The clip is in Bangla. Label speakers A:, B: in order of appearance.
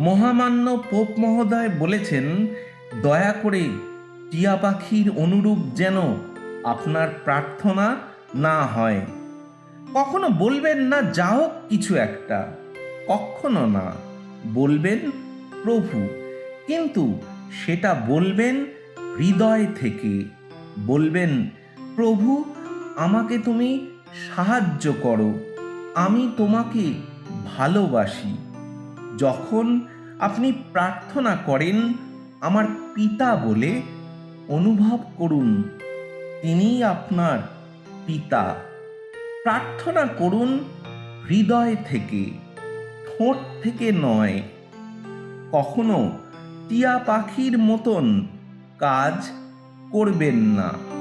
A: মহামান্য পোপ মহোদয় বলেছেন, দয়া করে টিয়া পাখির অনুরূপ যেন আপনার প্রার্থনা না হয়। কখনো বলবেন না, যা হোক কিছু একটা। কখনো না, বলবেন প্রভু। কিন্তু সেটা বলবেন হৃদয় থেকে। বলবেন, প্রভু, আমাকে তুমি সাহায্য করো। আমি তোমাকে ভালোবাসি। যখন আপনি প্রার্থনা করেন, আমার পিতা বলে অনুভব করুন, তিনিই আপনার পিতা। প্রার্থনা করুন, হৃদয় থেকে, ঠোঁট থেকে নয়। কখনো টিয়া পাখির মতন কাজ করবেন না।